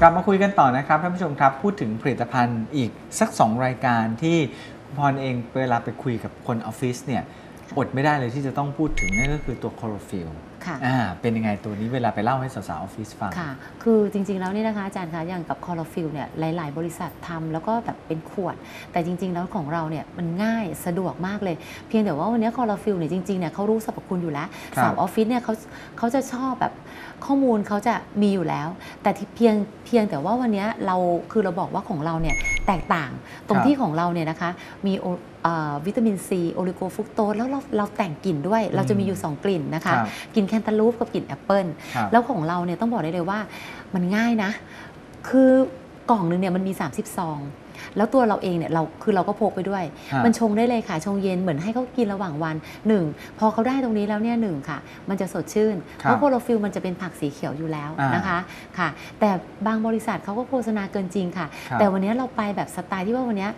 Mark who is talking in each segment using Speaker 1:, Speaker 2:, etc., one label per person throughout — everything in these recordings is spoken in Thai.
Speaker 1: กลับมาคุยกันต่อนะครับท่านผู้ชมครับ พูดถึงผลิตภัณฑ์อีกสัก 2 รายการที่พรเองเวลาไปคุยกับคนออฟฟิศเนี่ย อดไม่ได้เลยที่จะต้องพูดถึงนั่นก็คือตัวคลอโรฟิล
Speaker 2: ค่ะ
Speaker 1: อ่าเป็นยังไงตัวนี้เวลาไปเล่าให้สาวๆออฟฟิศฟัง
Speaker 2: ค่ะ คือจริงๆ แล้วนี่นะคะอาจารย์คะอย่างกับคอร์ฟิลเนี่ยหลายๆ บริษัททำแล้วก็แบบเป็นขวด แต่จริงๆ แล้วของเราเนี่ยมันง่ายสะดวกมากเลย เพียงแต่ว่าวันนี้คอร์ฟิลเนี่ยจริงๆ เนี่ยเขารู้สรรพคุณอยู่แล้ว
Speaker 1: ครับ
Speaker 2: สาวออฟฟิศเนี่ยเขาเขาจะชอบแบบข้อมูลเขาจะมีอยู่แล้ว แต่ที่เพียงเพียงแต่ว่าวันนี้เราคือเราบอกว่าของเราเนี่ย แตกต่าง ตรงที่ของเราเนี่ยนะคะ มีโอเอ่อวิตามินซีโอลิโกฟรุกโตสแล้วเราเราแต่งกลิ่นด้วย เราจะมีอยู่ 2 กลิ่นนะคะ
Speaker 1: ครับ
Speaker 2: กลิ่นแคนตาลูปกับกลิ่นแอปเปิล
Speaker 1: ครับ
Speaker 2: แล้วของเราเนี่ยต้องบอกได้เลยว่ามันง่ายนะ คือกล่องหนึงเนี่ยมันมี 30 ซอง แล้วตัวเราเองเนี่ยเราคือเราก็พกไปด้วย
Speaker 1: ฮะ
Speaker 2: มันชงได้เลยค่ะชงเย็นเหมือนให้เขากินระหว่างวัน1พอเขาได้ตรงนี้แล้วเนี่ยหนึ่งค่ะ มันจะสดชื่น
Speaker 1: ครับ
Speaker 2: เพราะโคโรฟิลมันจะเป็นผักสีเขียวอยู่แล้ว
Speaker 1: อ่าน
Speaker 2: นะคะค่ะ แต่บางบริษัทเขาก็โฆษณาเกินจริงค่ะ
Speaker 1: ครับ
Speaker 2: แต่วันนี้เราไปแบบสไตล์ที่ว่าวันนี้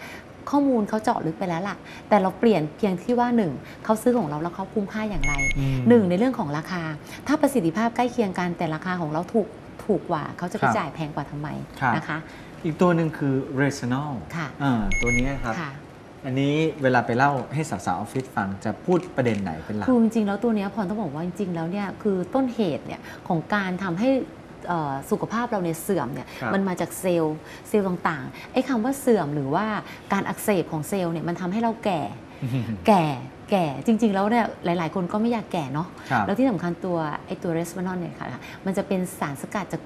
Speaker 2: ข้อมูลเขาเจาะลึกไปแล้วล่ะ แต่เราเปลี่ยนเพียงที่ว่าหนึ่งเขาซื้อของเราแล้วเขาคุ้มค่าอย่างไร
Speaker 1: อืม
Speaker 2: หนึ่งในเรื่องของราคา ถ้าประสิทธิภาพใกล้เคียงกันแต่ราคาของเราถูกถูกกว่าเขาจะไป
Speaker 1: ครับ
Speaker 2: จ่ายแพงกว่าทำไม
Speaker 1: ครับ
Speaker 2: นะคะ
Speaker 1: อีกตัวหนึ่งคือ r e s o n a l
Speaker 2: ค่ะ
Speaker 1: อ่าตัวนี้ครับ
Speaker 2: ค่ะ
Speaker 1: อันนี้เวลาไปเล่าให้สาวๆออฟฟิศฟังจะพูดประเด็นไหนเป็นหลัก
Speaker 2: คือจริงๆแล้วตัวเนี้ยพรต้องบอกว่าจริงๆแล้วเนี่ยคือต้นเหตุเนี่ยของการทำให้เอ่อสุขภาพเราเนี่ยเสื่อมเนี่ย
Speaker 1: ครับ
Speaker 2: มันมาจากเซลล์เซลล์ต่างๆไอ้คำว่าเสื่อมหรือว่าการอักเสบของเซลล์เนี่ยมันทำให้เราแก่ แก่แก่จริง ๆ แล้วเนี่ยหลาย ๆ คนก็ไม่อยากแก่เนาะ
Speaker 1: ครับ
Speaker 2: แล้วที่สำคัญตัวไอตัวเรสวานอนเนี่ยค่ะ มันจะเป็นสารสกัดจาก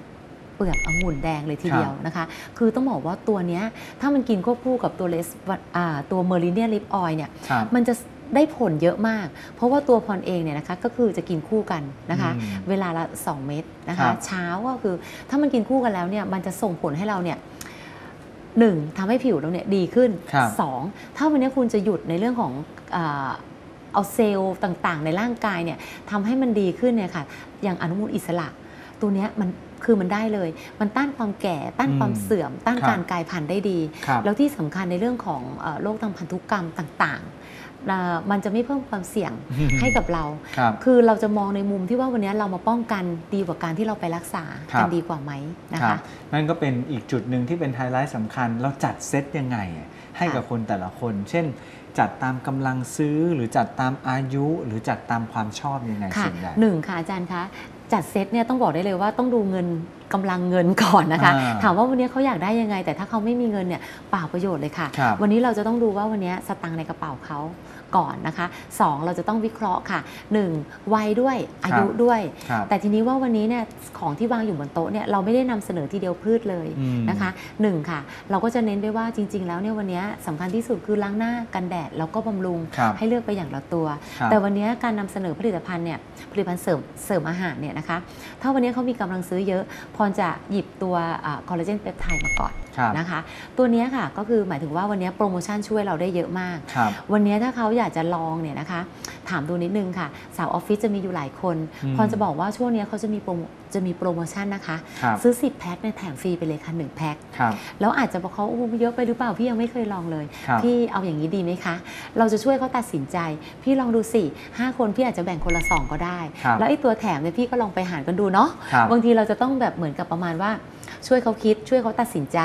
Speaker 2: เปลือกองุ่นแดงเลยทีเดียวนะคะ คือต้องบอกว่าตัวเนี้ยถ้ามันกินควบคู่กับตัวเลสอ่าตัวเมอริเนียลิปออยเนี่ย
Speaker 1: ครับ
Speaker 2: มันจะได้ผลเยอะมาก เพราะว่าตัวพรเองเนี่ยนะคะก็คือจะกินคู่กันนะคะ
Speaker 1: อืม
Speaker 2: เวลาละ 2 เม็ดนะ
Speaker 1: ครั
Speaker 2: คะ
Speaker 1: บ
Speaker 2: เช้าก็คือถ้ามันกินคู่กันแล้วเนี่ยมันจะส่งผลให้เราเนี่ยหนึ่งทำให้ผิวเราเนี่ยดีขึ้น
Speaker 1: ครับ
Speaker 2: สองถ้าวันนี้คุณจะหยุดในเรื่องของอาเอาเซลล์ต่างๆ ในร่างกายเนี่ยทำให้มันดีขึ้นเนี่ยค่ะอย่างอนุมูลอิสระ ตัวเนี้ยมัน คือมันได้เลย มันต้านความแก่ต้านความ
Speaker 1: อืม
Speaker 2: เสื่อม ต้าน
Speaker 1: ครับ
Speaker 2: การกลายพันธุ์ได้ดี
Speaker 1: ครับ
Speaker 2: แล้วที่สำคัญในเรื่องของเอ่อโรคทางพันธุกรรมต่างๆอ่ามันจะไม่เพิ่มความเสี่ยงให้กับเรา
Speaker 1: ครับ
Speaker 2: คือเราจะมองในมุมที่ว่าวันนี้เรามาป้องกันดีกว่าการที่เราไปรักษา
Speaker 1: ครับ
Speaker 2: กันดีกว่าไหมนะ
Speaker 1: ครั
Speaker 2: คะ
Speaker 1: บนั่นก็เป็นอีกจุดหนึ่งที่เป็นไฮไลท์สำคัญ เราจัดเซตยังไงอะให้กับ
Speaker 2: ค่ะ
Speaker 1: คนแต่ละคน เช่น จัดตามกำลังซื้อ หรือจัดตามอายุหรือจัดตามความชอบยังไง
Speaker 2: ค่ะ
Speaker 1: ส่วนใหญ่
Speaker 2: หนึ่งค่ะอาจารย์คะจัดเซตเนี่ยต้องบอกได้เลยว่าต้องดูเงินกำลังเงินก่อนนะคะ
Speaker 1: อ่า
Speaker 2: ถามว่าวันนี้เขาอยากได้ยังไง แต่ถ้าเขาไม่มีเงินเนี่ยเปล่าประโยชน์เลยค่ะ
Speaker 1: ครับ
Speaker 2: วันนี้เราจะต้องดูว่าวันนี้สตังค์ในกระเป๋าเขา ก่อนนะคะสองเราจะต้องวิเคราะห์ค่ะหนึ่งวัยด้วยอายุด้วย
Speaker 1: ครับ
Speaker 2: แต่ทีนี้ว่าวันนี้เนี่ยของที่วางอยู่บนโต๊ะเนี่ยเราไม่ได้นำเสนอทีเดียวพืชเลย
Speaker 1: อืม
Speaker 2: นะคะหนึ่งค่ะ เราก็จะเน้นไปว่าจริง ๆ แล้วเนี่ยวันนี้สำคัญที่สุดคือล้างหน้ากันแดดแล้วก็บำรุง
Speaker 1: ครับ
Speaker 2: ให้เลือกไปอย่างละตัว
Speaker 1: ครับ
Speaker 2: แต่วันนี้การนำเสนอผลิตภัณฑ์เนี่ยผลิตภัณฑ์เสริมเสริมอาหารเนี่ยนะคะถ้าวันนี้เขามีกำลังซื้อเยอะพรจะหยิบตัวคอลลาเจนเปปไทด์มาก่อน
Speaker 1: ครับ
Speaker 2: นะคะ ตัวเนี้ยค่ะก็คือหมายถึงว่าวันนี้โปรโมชั่นช่วยเราได้เยอะมาก
Speaker 1: ครับ
Speaker 2: วันนี้ถ้าเขาอยากจะลองเนี่ยนะคะ ถามดูนิดนึงค่ะ สาวออฟฟิศจะมีอยู่หลายคน
Speaker 1: อืม
Speaker 2: พรจะบอกว่าช่วงนี้เขาจะมีโปรโมจะมีโปรโมชั่นนะคะ
Speaker 1: ครับ
Speaker 2: ซื้อ 10 แพ็คเนี่ยแถมฟรีไปเลยค่ะ1แพ็ค
Speaker 1: ครับ
Speaker 2: แล้วอาจจะบอกเขาโอ้เยอะไปหรือเปล่าพี่ยังไม่เคยลองเลย
Speaker 1: ครับ
Speaker 2: พี่เอาอย่างนี้ดีไหมคะ เราจะช่วยเขาตัดสินใจ พี่ลองดูสิห้าคนพี่อาจจะแบ่งคนละสองก็ได้
Speaker 1: ครับ
Speaker 2: แล้วไอ้ตัวแถมเนี่ยพี่ก็ลองไปหารกันดูเนาะ
Speaker 1: ครับ
Speaker 2: บางทีเราจะต้องแบบเหมือนกับประมาณว่า ช่วยเขาคิดช่วยเขาตัดสินใจ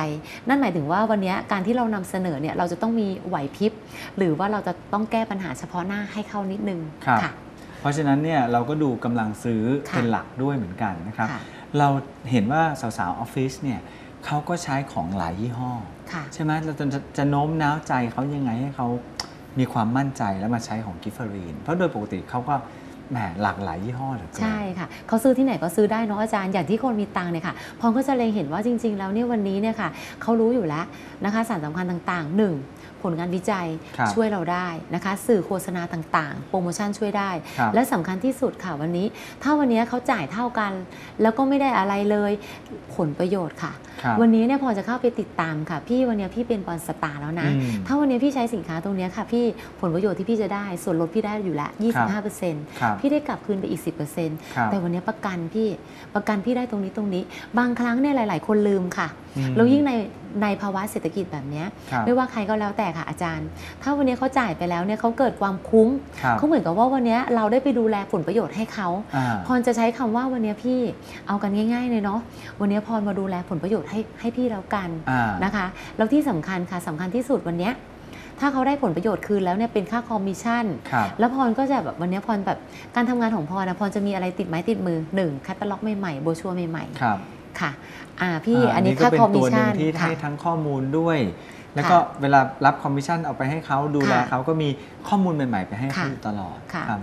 Speaker 2: นั่นหมายถึงว่าวันนี้การที่เรานำเสนอเนี่ยเราจะต้องมีไหวพริบหรือว่าเราจะต้องแก้ปัญหาเฉพาะหน้าให้เขานิดนึง
Speaker 1: ครับ
Speaker 2: ค่ะ
Speaker 1: เพราะฉะนั้นเนี่ยเราก็ดูกำลังซื้อ
Speaker 2: ค่ะ
Speaker 1: เป็นหลักด้วยเหมือนกันนะครับ
Speaker 2: ค่ะ
Speaker 1: เราเห็นว่าสาวๆออฟฟิศเนี่ยเขาก็ใช้ของหลายยี่ห้อ
Speaker 2: ค่ะ
Speaker 1: ใช่ไหมเราจะจะจะโน้มน้าวใจเขายังไงให้เขามีความมั่นใจแล้วมาใช้ของกิฟเฟอรีนเพราะโดยปกติเขาก็ แหมหลากหลายยี่ห้อเหลือเกิน
Speaker 2: ใช่ค่ะเขาซื้อที่ไหนก็ซื้อได้เนาะอาจารย์อย่างที่คนมีตังค์เนี่ยค่ะพองก็จะเลยเห็นว่าจริง ๆ แล้วเนี่ยวันนี้เนี่ยค่ะเขารู้อยู่แล้วนะคะสารสำคัญต่างๆหนึ่งผลงานวิจัย
Speaker 1: ครับ
Speaker 2: ช่วยเราได้นะคะ สื่อโฆษณาต่างๆ โปรโมชั่นช่วยได้
Speaker 1: ครับ
Speaker 2: และสำคัญที่สุดค่ะวันนี้ ถ้าวันนี้เขาจ่ายเท่ากัน แล้วก็ไม่ได้อะไรเลยผลประโยชน์ค่ะ
Speaker 1: ครับ
Speaker 2: วันนี้เนี่ยพอจะเข้าไปติดตามค่ะ พี่วันนี้พี่เป็นบอลสตาร์แล้วนะ
Speaker 1: อืม
Speaker 2: ถ้าวันนี้พี่ใช้สินค้าตรงเนี้ยค่ะ พี่ผลประโยชน์ที่พี่จะได้ ส่วนลดพี่ได้อยู่แล้ว25%
Speaker 1: ครับ
Speaker 2: พี่ได้กลับคืนไปอีก
Speaker 1: ครับ
Speaker 2: 10%แต่วันนี้ประกันพี่ประกันพี่ได้ตรงนี้ตรงนี้ บางครั้งเนี่ยหลาย ๆ คนลืมค่ะ
Speaker 1: อืม
Speaker 2: แล้วยิ่งในในภาวะเศรษฐกิจแบบเนี้ย
Speaker 1: ครับ
Speaker 2: ไม่ว่าใครก็แล้วแต่ค่ะอาจารย์ ถ้าวันนี้เขาจ่ายไปแล้วเนี่ยเขาเกิดความคุ้ม
Speaker 1: ครับ
Speaker 2: เขาเหมือนกับว่าวันนี้เราได้ไปดูแลผลประโยชน์ให้เขา
Speaker 1: อ่า
Speaker 2: พรจะใช้คำว่าวันนี้พี่เอากันง่ายๆเลยเนาะวันนี้พรมาดูแลผลประโยชน์ให้ให้พี่แล้วกัน
Speaker 1: อ่า
Speaker 2: นะคะ แล้วที่สำคัญค่ะสำคัญที่สุดวันเนี้ยถ้าเขาได้ผลประโยชน์คืนแล้วเนี่ยเป็นค่าคอมมิชชั่น
Speaker 1: ครับ
Speaker 2: แล้วพรก็จะแบบวันนี้พรแบบการทำงานของพรนะพรจะมีอะไรติดไม้ติดมือหนึ่งแคตตาล็อกใหม่ๆโบชัวใหม่
Speaker 1: ครับ
Speaker 2: ๆ ค่ะอ่าพี่าอันนี้
Speaker 1: ก็
Speaker 2: ค่า
Speaker 1: เป็น
Speaker 2: คอมมิ
Speaker 1: ตัว
Speaker 2: ช
Speaker 1: หนึ่
Speaker 2: ชั่
Speaker 1: ง
Speaker 2: น
Speaker 1: ที่
Speaker 2: ค่ะ
Speaker 1: ให้ทั้งข้อมูลด้วย แล้วก็
Speaker 2: ค่ะ
Speaker 1: เวลารับคอมมิชชั่นเอาไปให้เขาดูแล
Speaker 2: ค่ะ
Speaker 1: เขาก็มีข้อมูลใหม่ๆไปให้เขา
Speaker 2: ค่ะ
Speaker 1: อยู่ตลอด
Speaker 2: ค่ะ
Speaker 1: ครับ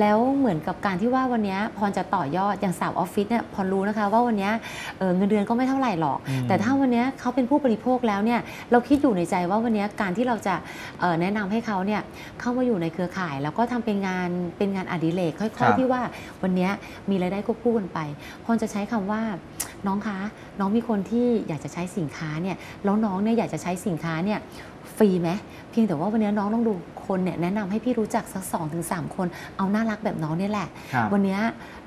Speaker 2: แล้วเหมือนกับการที่ว่าวันนี้พรจะต่อยอดอย่างสาวออฟฟิศเนี่ยพรรู้นะคะว่าวันนี้เอ่อเงินเดือนก็ไม่เท่าไหร่หรอก
Speaker 1: อืม
Speaker 2: แต่ถ้าวันนี้เขาเป็นผู้บริโภคแล้วเนี่ยเราคิดอยู่ในใจว่าวันนี้การที่เราจะเอ่อแนะนำให้เขาเนี่ยเข้ามาอยู่ในเครือข่าย แล้วก็ทำเป็นงานเป็นงานอดิเรกค่อย ๆ ที่ว่าวันนี้มีรายได้ควบคู่กันไปพรจะใช้คำว่า น้องคะน้องมีคนที่อยากจะใช้สินค้าเนี่ยแล้วน้องเนี่ยอยากจะใช้สินค้าเนี่ยฟรีไหมเพียงแต่ว่าวันนี้น้องต้องดูคนเนี่ยแนะนำให้พี่รู้จักสักสองถึงสามคน เอาน่ารักแบบน้องเนี่ยแหละ
Speaker 1: ครับ
Speaker 2: วันนี้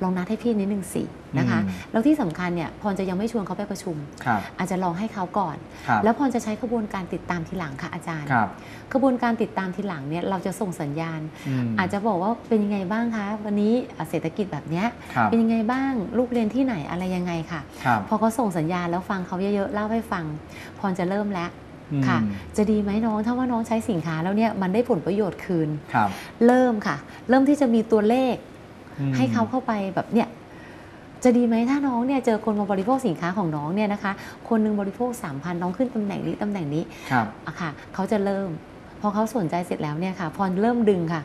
Speaker 2: ลองนัดให้พี่นิดนึงสินะคะ
Speaker 1: อืม
Speaker 2: แล้วที่สำคัญเนี่ยพรจะยังไม่ชวนเขาไปประชุม
Speaker 1: ครับ
Speaker 2: อาจจะลองให้เขาก่อน
Speaker 1: ครับ
Speaker 2: แล้วพรจะใช้กระบวนการติดตามทีหลังค่ะอาจารย์
Speaker 1: ครับ
Speaker 2: กระบวนการติดตามทีหลังเนี่ยเราจะส่งสัญญาณ
Speaker 1: ม
Speaker 2: อาจจะบอกว่าเป็นยังไงบ้างคะวันนี้อะเศรษฐกิจแบบเนี้ย
Speaker 1: ครับ
Speaker 2: เป็นยังไงบ้างลูกเรียนที่ไหนอะไรยังไงค่ะ
Speaker 1: ครับ
Speaker 2: พอเขาส่งสัญญาณแล้วฟังเขาเยอะๆเล่าให้ฟัง พรจะเริ่มแล้ว
Speaker 1: อืม
Speaker 2: ค่ะจะดีไหมน้องถ้าว่าน้องใช้สินค้าแล้วเนี่ยมันได้ผลประโยชน์คืน
Speaker 1: ครับ
Speaker 2: เริ่มค่ะ เริ่มที่จะมีตัวเลข
Speaker 1: อืม
Speaker 2: ให้เขาเข้าไปแบบเนี่ย จะดีไหมถ้าน้องเนี่ยเจอคนมาบริโภคสินค้าของน้องเนี่ยนะคะ คนหนึงบริโภค 3,000 น้องขึ้นตำแหน่งนี้ตำแหน่งนี้
Speaker 1: ครับ
Speaker 2: อะค่ะเขาจะเริ่ม พอเขาสนใจเสร็จแล้วเนี่ยค่ะพอเริ่มดึงค่ะ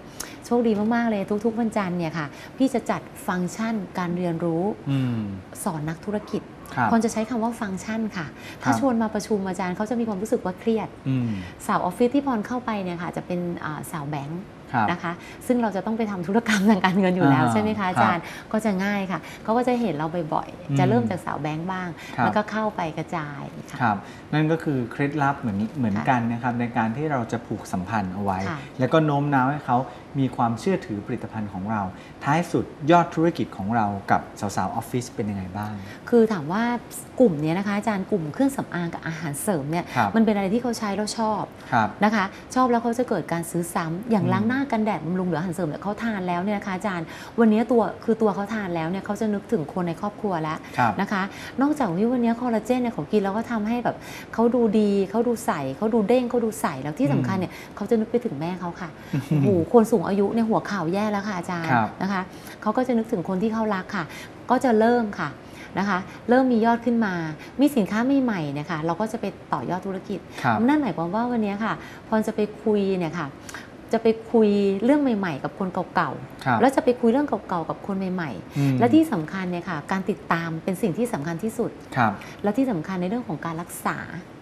Speaker 2: โชคดีมาก ๆ เลยทุก ๆ วันจันทร์เนี่ยค่ะ พี่จะจัดฟังก์ชันการเรียนรู้
Speaker 1: อืม
Speaker 2: สอนนักธุรกิจ
Speaker 1: ครับ
Speaker 2: พรจะใช้คำว่าฟังก์ชันค่ะ ถ้า
Speaker 1: ครับ
Speaker 2: ชวนมาประชุมอาจารย์เขาจะมีความรู้สึกว่าเครียด
Speaker 1: อืม
Speaker 2: สาวออฟฟิศที่พรเข้าไปเนี่ยค่ะจะเป็นอ่าสาวแบงค์
Speaker 1: ครับ
Speaker 2: นะคะ ซึ่งเราจะต้องไปทำธุรกรรมทางการเงินอยู่แล้ว
Speaker 1: อ่า
Speaker 2: ใช่ไหมคะอาจารย์ก็จะง่ายค่ะเขาก็จะเห็นเราบ่อย
Speaker 1: อืม
Speaker 2: ๆจะเริ่มจากสาวแบงค์บ้าง
Speaker 1: ครับ
Speaker 2: แล้วก็เข้าไปกระจายค่ะ
Speaker 1: ครับนั่นก็คือเคล็ดลับเหมือนเหมือน
Speaker 2: ค่ะ
Speaker 1: กันนะครับในการที่เราจะผูกสัมพันธ์เอาไว้
Speaker 2: ค่ะ
Speaker 1: แล้วก็โน้มน้าวให้เขา มีความเชื่อถือผลิตภัณฑ์ของเรา ท้ายสุดยอดธุรกิจของเรากับสาวๆออฟฟิศเป็นยังไงบ้าง
Speaker 2: คือถามว่ากลุ่มเนี้ยนะคะอาจารย์กลุ่มเครื่องสำอางกับอาหารเสริมเนี่ย
Speaker 1: ครับ
Speaker 2: มันเป็นอะไรที่เขาใช้แล้วชอบ
Speaker 1: ครับ
Speaker 2: นะคะ ชอบแล้วเขาจะเกิดการซื้อซ้ำอย่าง
Speaker 1: อืม
Speaker 2: ล้างหน้ากันแดดบำรุงหรืออาหารเสริมเนี่ยเขาทานแล้วเนี่ยนะคะอาจารย์ วันนี้ตัวคือตัวเขาทานแล้วเนี่ยเขาจะนึกถึงคนในครอบครัวแล้ว
Speaker 1: ครับ
Speaker 2: นะคะ นอกจากที่วันนี้คอลลาเจนเนี่ยเขากินแล้วก็ทำให้แบบเขาดูดีเขาดูใสเขาดูเด้งเขาดูใสแล้วที่สำคัญเนี่ยเขาจะนึกไปถึงแม่เขาค่ะโอ้โหคนสูงอายุเนี่ยหัวเข่าแย่แล้วค่ะอาจารย์
Speaker 1: ครับ
Speaker 2: นะคะเขาก็จะนึกถึงคนที่เขารักค่ะ ก็จะเริ่มค่ะนะคะเริ่มมียอดขึ้นมา มีสินค้าใหม่ๆเนี่ยค่ะเราก็จะไปต่อยอดธุรกิจ
Speaker 1: ครับ
Speaker 2: นั่นหมายความว่าวันนี้ค่ะ พรจะไปคุยเนี่ยค่ะ จะไปคุยเรื่องใหม่ ๆ กับคนเก่า
Speaker 1: ครับ
Speaker 2: ๆแล้วจะไปคุยเรื่องเก่าๆ กับคนใหม่
Speaker 1: อืม
Speaker 2: ๆและที่สำคัญเนี่ยค่ะ การติดตามเป็นสิ่งที่สำคัญที่สุด
Speaker 1: ครับ
Speaker 2: และที่สำคัญในเรื่องของการรักษา
Speaker 1: อืม
Speaker 2: อืม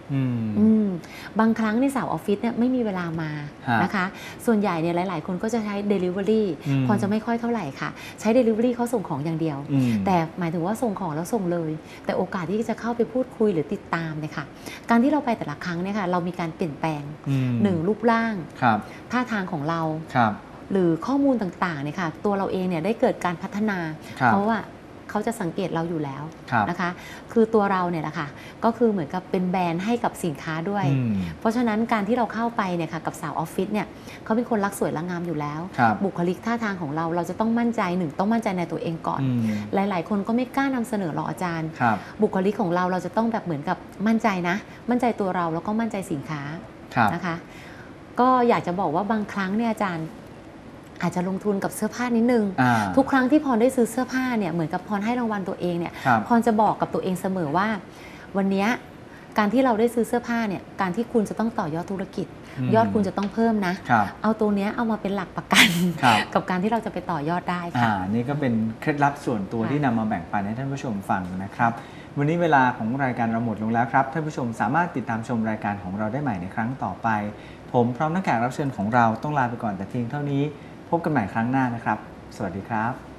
Speaker 2: บางครั้งในสาวออฟฟิศเนี่ยไม่มีเวลามา
Speaker 1: ฮะ
Speaker 2: นะคะ ส่วนใหญ่เนี่ยหลาย ๆ คนก็จะใช้ Delivery
Speaker 1: อืม
Speaker 2: พรจะไม่ค่อยเท่าไหร่ค่ะ ใช้ Delivery เขาส่งของอย่างเดียว
Speaker 1: อืม
Speaker 2: แต่หมายถึงว่าส่งของแล้วส่งเลย แต่โอกาสที่จะเข้าไปพูดคุยหรือติดตามเนี่ยค่ะ การที่เราไปแต่ละครั้งเนี่ยค่ะเรามีการเปลี่ยนแปลง
Speaker 1: อืม
Speaker 2: หนึ่งรูปร่าง
Speaker 1: ครับ
Speaker 2: ท่าทางของเรา
Speaker 1: ครับ
Speaker 2: หรือข้อมูลต่างๆเนี่ยค่ะตัวเราเองเนี่ยได้เกิดการพัฒนา
Speaker 1: ครับ
Speaker 2: เพราะว่า เขาจะสังเกตเราอยู่แล้ว
Speaker 1: ครับ
Speaker 2: นะคะ คือตัวเราเนี่ยแหละค่ะก็คือเหมือนกับเป็นแบรนด์ให้กับสินค้าด้วย
Speaker 1: อืม
Speaker 2: เพราะฉะนั้นการที่เราเข้าไปเนี่ยค่ะกับสาวออฟฟิศเนี่ยเขาเป็นคนรักสวยรักงามอยู่แล้ว
Speaker 1: ครับ
Speaker 2: บุคลิกท่าทางของเราเราจะต้องมั่นใจหนึ่งต้องมั่นใจในตัวเองก่อน
Speaker 1: อืม
Speaker 2: หลาย ๆ คนก็ไม่กล้านำเสนอหรอกอาจารย์
Speaker 1: ครับ
Speaker 2: บุคลิกของเราเราจะต้องแบบเหมือนกับมั่นใจนะ มั่นใจตัวเราแล้วก็มั่นใจสินค้า
Speaker 1: ครับ
Speaker 2: นะคะ ก็อยากจะบอกว่าบางครั้งเนี่ยอาจารย์ อาจจะลงทุนกับเสื้อผ้านิดนึง
Speaker 1: อ่า
Speaker 2: ทุกครั้งที่พรได้ซื้อเสื้อผ้าเนี่ยเหมือนกับพรให้รางวัลตัวเองเนี่ย
Speaker 1: ครับ
Speaker 2: พรจะบอกกับตัวเองเสมอว่า วันเนี้ยการที่เราได้ซื้อเสื้อผ้าเนี่ยการที่คุณจะต้องต่อยอดธุรกิจ
Speaker 1: อืม
Speaker 2: ยอดคุณจะต้องเพิ่มนะ
Speaker 1: ครับ
Speaker 2: เอาตัวเนี้ยเอามาเป็นหลักประกัน
Speaker 1: ครับ
Speaker 2: กับการที่เราจะไปต่อยอดได้
Speaker 1: อ่า
Speaker 2: ค่ะ
Speaker 1: นี่ก็เป็นเคล็ดลับส่วนตัว
Speaker 2: ค่ะ
Speaker 1: ที่นำมาแบ่งปันให้ท่านผู้ชมฟังนะครับวันนี้เวลาของรายการเราหมดลงแล้วครับท่านผู้ชมสามารถติดตามชมรายการของเราได้ใหม่ในครั้งต่อไป ผมพร้อมนักแขกรับเชิญของเราต้องลาไปก่อนแต่เพียงเท่านี้ พบกันใหม่ครั้งหน้านะครับ สวัสดีครับ